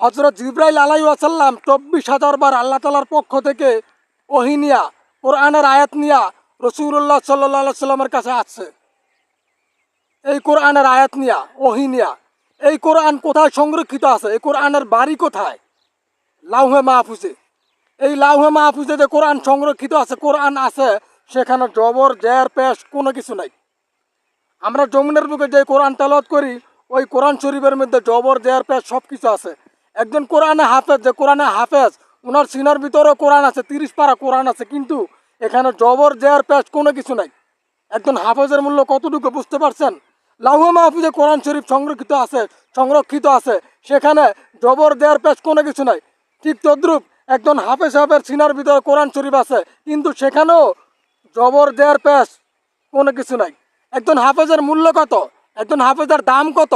হজরত জিব্রাইল আলাই ওয়াসাল্লাম চব্বিশ হাজার বার আল্লাহ তালার পক্ষ থেকে ওহিনিয়া কোরআনের আয়াত নিয়া রসুল্লাহ সাল্লাহ সাল্লামের কাছে আসছে। এই কোরআনের আয়াত নিয়া ওহিনিয়া এই কোরআন কোথায় সংরক্ষিত আছে? এই কোরআনের বাড়ি কোথায়? লাউহে মাহফুজে। এই লাউহে মাহফুজে যে কোরআন সংরক্ষিত আছে, কোরআন আছে, সেখানে জবর জের পেশ কোনো কিছু নাই। আমরা জমিনের বুকে যে কোরআন তালত করি, ওই কোরআন শরীফের মধ্যে জবর জের পেশ সব কিছু আছে। একজন কোরআনে হাফেজ, যে কোরআনে হাফেজ ওনার সিনার ভিতরেও কোরআন আছে, তিরিশ পারা কোরআন আছে, কিন্তু এখানে জবর, জের, পেশ কোনো কিছু নাই। একজন হাফেজের মূল্য কতটুকু বুঝতে পারছেন? লাউহা মাহফুজে কোরআন শরীফ সংরক্ষিত আছে সংরক্ষিত আছে, সেখানে জবর দেয়ার পেশ কোনো কিছু নাই। ঠিক তদ্রুপ একজন হাফেজ সাহেবের সিনার ভিতরে কোরআন শরীফ আছে, কিন্তু সেখানেও জবর দেয়ার পেশ কোনো কিছু নাই। একজন হাফেজের মূল্য কত? একজন হাফেজের দাম কত?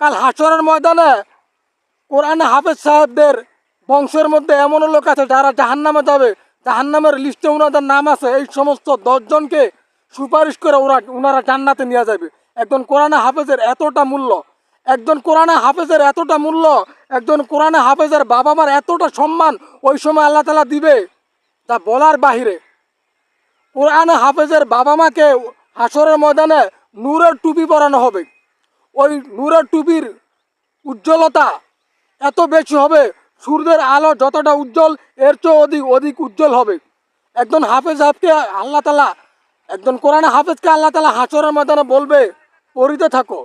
কাল হাসরের ময়দানে কোরআনে হাফেজ সাহেবদের বংশের মধ্যে এমন লোক আছে যারা জাহান্নামে যাবে। জাহান্নামের লিস্টে ওনাদের নাম আছে। এই সমস্ত দশজনকে সুপারিশ করে ওরা ওনারা জান্নাতে নিয়ে যাবে। একজন কোরআনে হাফেজের এতটা মূল্য, একজন কোরআনে হাফেজের এতটা মূল্য, একজন কোরআনে হাফেজের বাবা মার এতটা সম্মান ওই সময় আল্লাহ তালা দিবে, তা বলার বাহিরে কোরআনে হাফেজের বাবা মাকে হাসরের ময়দানে নূরের টুপি পরানো হবে। ওই নূরের টুপির উজ্জ্বলতা এত বেশি হবে, সূর্যের আলো যতটা উজ্জ্বল, এর চেয়ে অধিক অধিক উজ্জ্বল হবে। একজন হাফেজ হাফকে আল্লাহ তালা, একজন কোরআনে হাফেজকে আল্লাহ তালা হাসরের ময়দানে বলবে, পড়িতে থাকো।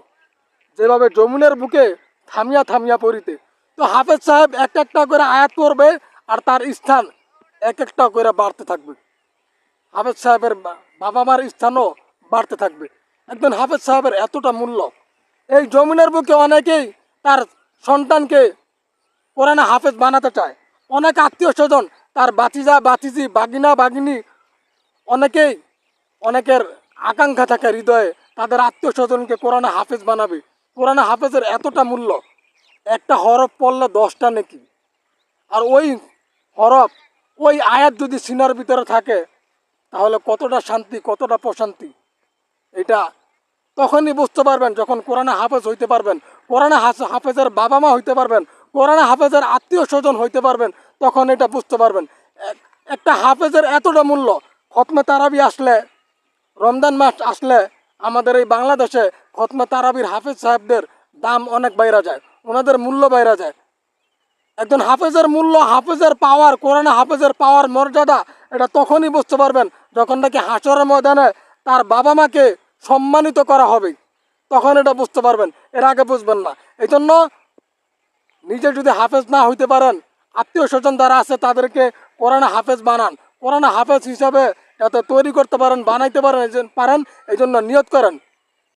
যেভাবে যমুনের বুকে থামিয়া থামিয়া পড়িতে। তো হাফেজ সাহেব এক একটা করে আয়াত করবে আর তার স্থান এক একটা করে বাড়তে থাকবে। হাফেজ সাহেবের বাবা মার স্থানও বাড়তে থাকবে। একজন হাফেজ সাহেবের এতটা মূল্য। এই জমিনের বুকে অনেকেই তার সন্তানকে কোরআনে হাফেজ বানাতে চায়। অনেক আত্মীয় স্বজন, তার বাতিজা বাতিজি বাগিনা বাগিনী অনেকেই, অনেকের আকাঙ্ক্ষা থাকে হৃদয়ে, তাদের আত্মীয় স্বজনকে কোরআনে হাফেজ বানাবে। কোরআনে হাফেজের এতটা মূল্য, একটা হরফ পড়লে দশটা নাকি। আর ওই হরফ, ওই আয়াত যদি সিনার ভিতরে থাকে, তাহলে কতটা শান্তি, কতটা প্রশান্তি। এটা তখনই বুঝতে পারবেন যখন কোরআনে হাফেজ হইতে পারবেন। কোরআনে হাফেজের বাবা মা হইতে পারবেন। কোরআনে হাফেজের আত্মীয় স্বজন হইতে পারবেন, তখন এটা বুঝতে পারবেন। এক- একটা হাফেজের এতটা মূল্য, খতমে তারাবি আসলে, রমজান মাস আসলে আমাদের এই বাংলাদেশে খতমে তারাবির হাফেজ সাহেবদের দাম অনেক বাইরা যায়, ওনাদের মূল্য বাইরা যায়। একজন হাফেজের মূল্য, হাফেজের পাওয়ার, কোরআনে হাফেজের পাওয়ার, মর্যাদা, এটা তখনই বুঝতে পারবেন যখন নাকি হাসরের ময়দানে তার বাবা মাকে সম্মানিত করা হবে। তখন এটা বুঝতে পারবেন, এর আগে বুঝবেন না। এই জন্য নিজে যদি হাফেজ না হইতে পারেন, আত্মীয় স্বজন যারা আছে তাদেরকে কোরআনে হাফেজ বানান। কোরআনে হাফেজ হিসাবে যাতে তৈরি করতে পারেন, বানাইতে পারেন পারেন, এই জন্য নিয়ত করেন।